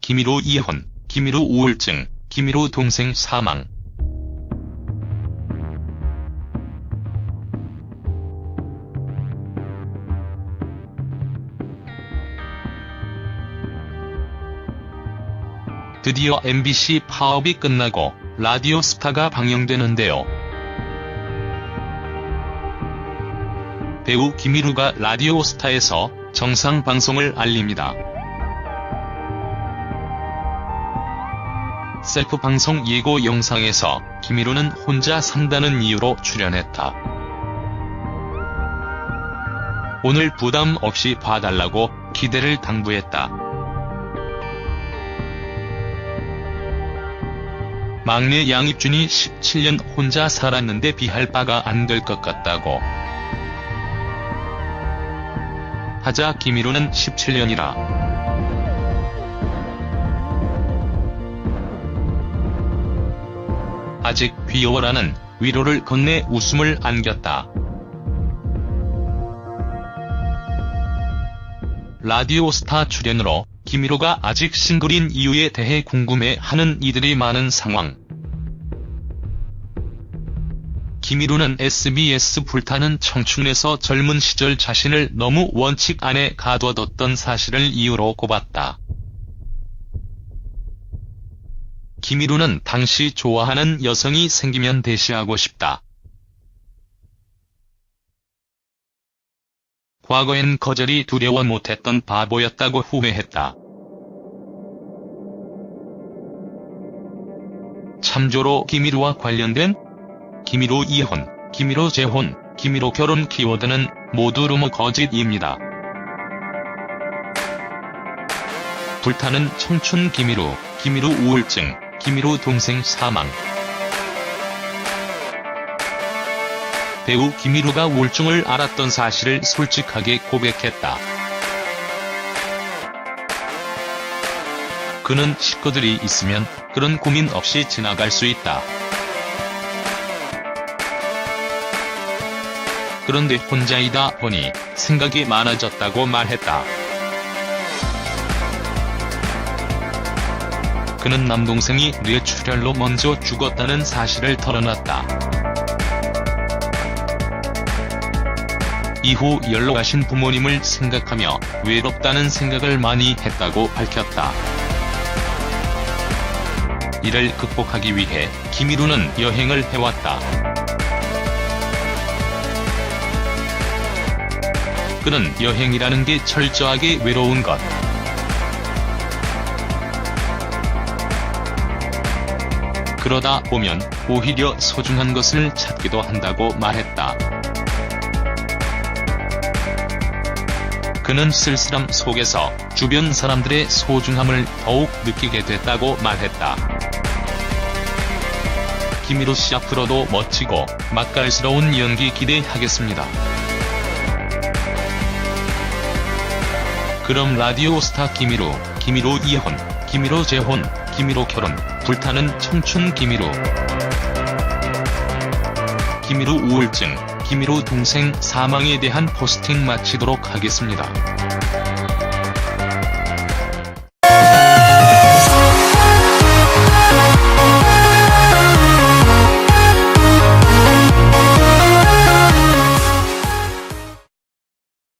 김일호 이혼, 김일호 우울증, 김일호 동생 사망. 드디어 MBC 파업이 끝나고 라디오 스타가 방영되는데요. 배우 김일우가 라디오 스타에서 정상 방송을 알립니다. 셀프 방송 예고 영상에서 김일우는 혼자 산다는 이유로 출연했다. 오늘 부담 없이 봐달라고 기대를 당부했다. 막내 양입준이 17년 혼자 살았는데 비할 바가 안 될 것 같다고. 하자 김일우는 17년이라. 아직 귀여워라는 위로를 건네 웃음을 안겼다. 라디오 스타 출연으로 김일호가 아직 싱글인 이유에 대해 궁금해하는 이들이 많은 상황. 김일우는 SBS 불타는 청춘에서 젊은 시절 자신을 너무 원칙 안에 가둬뒀던 사실을 이유로 꼽았다. 김일우는 당시 좋아하는 여성이 생기면 대시하고 싶다. 과거엔 거절이 두려워 못했던 바보였다고 후회했다. 참조로 김일우와 관련된 김일우 이혼, 김일우 재혼, 김일우 결혼 키워드는 모두 루머 거짓입니다. 불타는 청춘 김일우, 김일우 우울증, 김일우 동생 사망. 배우 김일우가 우울증을 앓았던 사실을 솔직하게 고백했다. 그는 식구들이 있으면 그런 고민 없이 지나갈 수 있다. 그런데 혼자이다 보니 생각이 많아졌다고 말했다. 그는 남동생이 뇌출혈로 먼저 죽었다는 사실을 털어놨다. 이후 연로하신 부모님을 생각하며 외롭다는 생각을 많이 했다고 밝혔다. 이를 극복하기 위해 김일우는 여행을 해왔다. 그는 여행이라는 게 철저하게 외로운 것. 그러다 보면 오히려 소중한 것을 찾기도 한다고 말했다. 그는 쓸쓸함 속에서 주변 사람들의 소중함을 더욱 느끼게 됐다고 말했다. 김일우 씨 앞으로도 멋지고 맛깔스러운 연기 기대하겠습니다. 그럼 라디오 스타 김일우, 김일우 이혼, 김일우 재혼, 김일우 결혼, 불타는 청춘 김일우. 김일우 우울증, 김일우 동생 사망에 대한 포스팅 마치도록 하겠습니다.